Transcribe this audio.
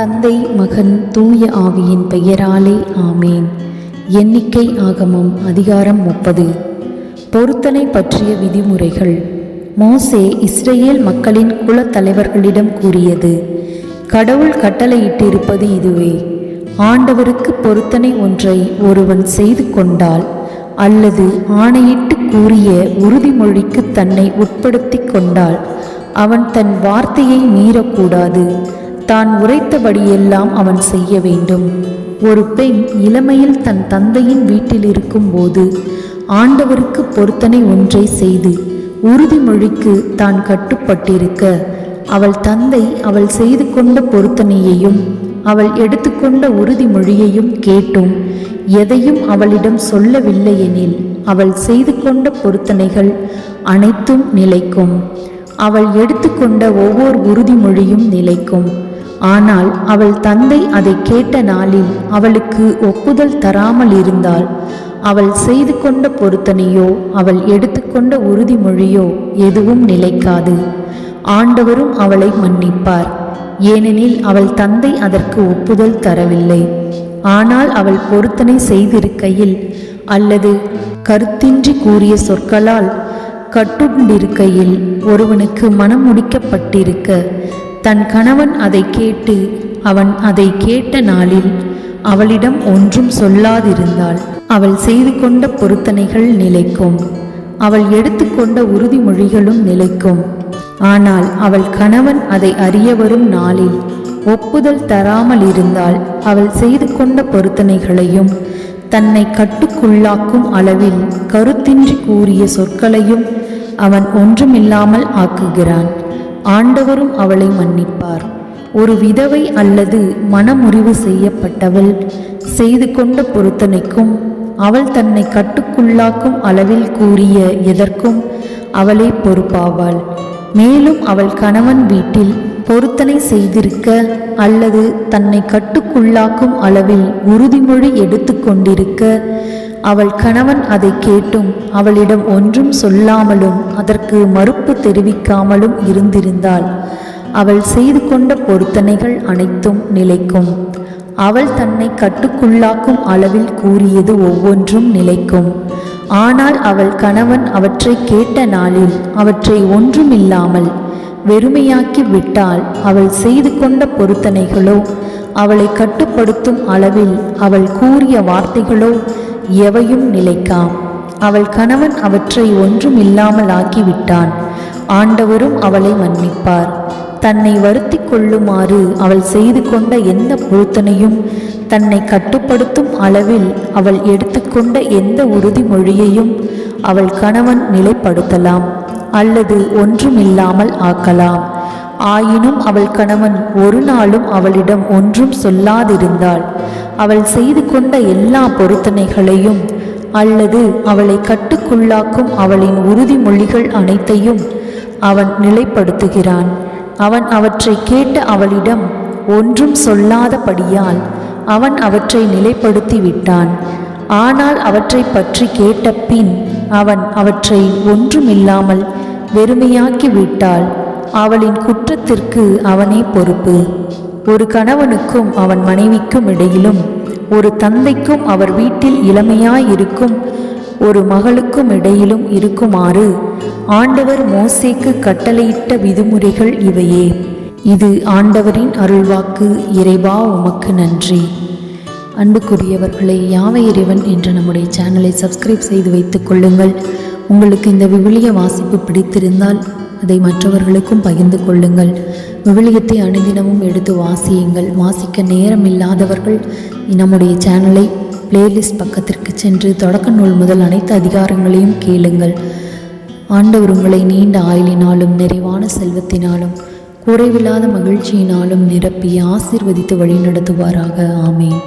தந்தை மகன் தூய ஆவியின் பெயராலே ஆமேன். எண்ணிக்கை ஆகமம் அதிகாரம் முப்பது. பொருத்தனை பற்றிய விதிமுறைகள். மோசே இஸ்ரேல் மக்களின் குலத்தலைவர்களிடம் கூறியது கடவுள் கட்டளையிட்டிருப்பது இதுவே. ஆண்டவருக்கு பொருத்தனை ஒன்றை ஒருவன் செய்து கொண்டால் அல்லது ஆணையிட்டு கூறிய உறுதிமொழிக்கு தன்னை உட்படுத்தி கொண்டால் அவன் தன் வார்த்தையை மீறக்கூடாது. தான் உரைத்தபடியெல்லாம் அவன் செய்ய வேண்டும். ஒரு பெண் இளமையில் தன் தந்தையின் வீட்டில் இருக்கும்போது ஆண்டவருக்கு பொருத்தனை ஒன்றை செய்து உறுதிமொழிக்கு தான் கட்டுப்பட்டிருக்க. அவள் தந்தை அவள் செய்து கொண்ட பொருத்தனையையும் அவள் எடுத்துக்கொண்ட உறுதிமொழியையும் கேட்டும். எதையும் அவளிடம் சொல்லவில்லையெனில் அவள் செய்து கொண்ட பொருத்தனைகள் அனைத்தும் நிலைக்கும். அவள் எடுத்துக்கொண்ட ஒவ்வொரு உறுதிமொழியும் நிலைக்கும். ஆனால் அவள் தந்தை அதை கேட்ட நாளில் அவளுக்கு ஒப்புதல் தராமல் இருந்தால் அவள் செய்து கொண்ட பொருத்தனையோ அவள் எடுத்துக்கொண்ட உறுதிமொழியோ எதுவும் நிலைக்காது. ஆண்டவரும் அவளை மன்னிப்பார். ஏனெனில் அவள் தந்தை அதற்கு ஒப்புதல் தரவில்லை. ஆனால் அவள் பொருத்தனை செய்திருக்கையில் அல்லது கருத்தின்றி கூறிய சொற்களால் கட்டுண்டிருக்கையில் ஒருவனுக்கு மனம் முடிக்கப்பட்டிருக்க தன் கணவன் அதை கேட்டு அவன் அதை கேட்ட நாளில் அவளிடம் ஒன்றும் சொல்லாதிருந்தாள். அவள் செய்து கொண்ட பொருத்தனைகள் நிலைக்கும். அவள் எடுத்துக்கொண்ட உறுதிமொழிகளும் நிலைக்கும். ஆனால் அவள் கணவன் அதை அறிய வரும் நாளில் ஒப்புதல் தராமல் இருந்தால் அவள் செய்து கொண்ட பொருத்தனைகளையும் தன்னை கட்டுக்குள்ளாக்கும் அளவில் கருத்தின்றி கூறிய சொற்களையும் அவன் ஒன்றுமில்லாமல் ஆக்குகிறான். ஆண்டவரும் அவளை மன்னிப்பார். ஒரு விதவை அல்லது மனமுறிவு செய்யப்பட்டவள் செய்து கொண்ட பொருத்தனைக்கும் அவள் தன்னை கட்டுக்குள்ளாக்கும் அளவில் கூறிய எதற்கும் அவளே பொறுப்பாவாள். மேலும் அவள் கணவன் வீட்டில் பொருத்தனை செய்திருக்க அல்லது தன்னை கட்டுக்குள்ளாக்கும் அளவில் உறுதிமொழி எடுத்து கொண்டிருக்க அவள் கணவன் அதை கேட்டும். அவளிடம் ஒன்றும் சொல்லாமலும் அதற்கு மறுப்பு தெரிவிக்காமலும் இருந்திருந்தாள். அவள் செய்து கொண்ட பொருத்தனைகள் அனைத்தும் நிலைக்கும். அவள் தன்னை கட்டுக்குள்ளாக்கும் அளவில் கூறியது ஒவ்வொன்றும் நிலைக்கும். ஆனால் அவள் கணவன் அவற்றை கேட்ட நாளில் அவற்றை ஒன்றுமில்லாமல் வெறுமையாக்கி விட்டால் அவள் செய்து கொண்ட பொருத்தனைகளோ அவளை கட்டுப்படுத்தும் அளவில் அவள் கூறிய வார்த்தைகளோ எவையும் நிலைக்காம். அவள் கணவன் அவற்றை ஒன்றும் இல்லாமல் ஆக்கிவிட்டான் ஆண்டவரும் அவளை மன்னிப்பார். தன்னை வருத்தி கொள்ளுமாறு அவள் செய்து கொண்ட எந்த பொருத்தனையும் தன்னை கட்டுப்படுத்தும் அளவில் அவள் எடுத்துக்கொண்ட எந்த உறுதிமொழியையும் அவள் கணவன் நிலைப்படுத்தலாம் அல்லது ஒன்றுமில்லாமல் ஆக்கலாம். ஆயினும் அவள் கணவன் ஒரு நாளும் அவளிடம் ஒன்றும் சொல்லாதிருந்தாள். அவள் செய்து கொண்ட எல்லா பொருத்தனைகளையும் அல்லது அவளை கட்டுக்குள்ளாக்கும் அவளின் உறுதிமொழிகள் அனைத்தையும் அவன் நிலைப்படுத்துகிறான். அவன் அவற்றை கேட்ட அவளிடம் ஒன்றும் சொல்லாதபடியால் அவன் அவற்றை நிலைப்படுத்தி விட்டான் ஆனால் அவற்றை பற்றி கேட்ட பின் அவன் அவற்றை ஒன்றுமில்லாமல் வெறுமையாக்கி விட்டாள். அவளின் குற்றத்திற்கு அவனே பொறுப்பு. ஒரு கணவனுக்கும் அவன் மனைவிக்கும் இடையிலும் ஒரு தந்தைக்கும் அவர் வீட்டில் இளமையாய் இருக்கும் ஒரு மகளுக்கும் இடையிலும் இருக்குமாறு ஆண்டவர் மோசேக்கு கட்டளையிட்ட விதிமுறைகள் இவையே. இது ஆண்டவரின் அருள்வாக்கு. இறைவா உமக்கு நன்றி. அன்புக்குரியவர்களை யாவை இறைவன் என்ற நம்முடைய சேனலை சப்ஸ்கிரைப் செய்து வைத்துக் கொள்ளுங்கள். உங்களுக்கு இந்த விவிலிய வாசிப்பு பிடித்திருந்தால் அதை மற்றவர்களுக்கும் பகிர்ந்து கொள்ளுங்கள். விவிலியத்தை அனுதினமும் எடுத்து வாசியுங்கள். வாசிக்க நேரம் இல்லாதவர்கள் நம்முடைய சேனலை பிளேலிஸ்ட் பக்கத்திற்கு சென்று தொடக்க நூல் முதல் அனைத்து அதிகாரங்களையும் கேளுங்கள். ஆண்டவர் உங்களை நீண்ட ஆயுளினாலும் நிறைவான செல்வத்தினாலும் குறைவில்லாத மகிழ்ச்சியினாலும் நிரப்பி ஆசிர்வதித்து வழிநடத்துவாராக. ஆமேன்.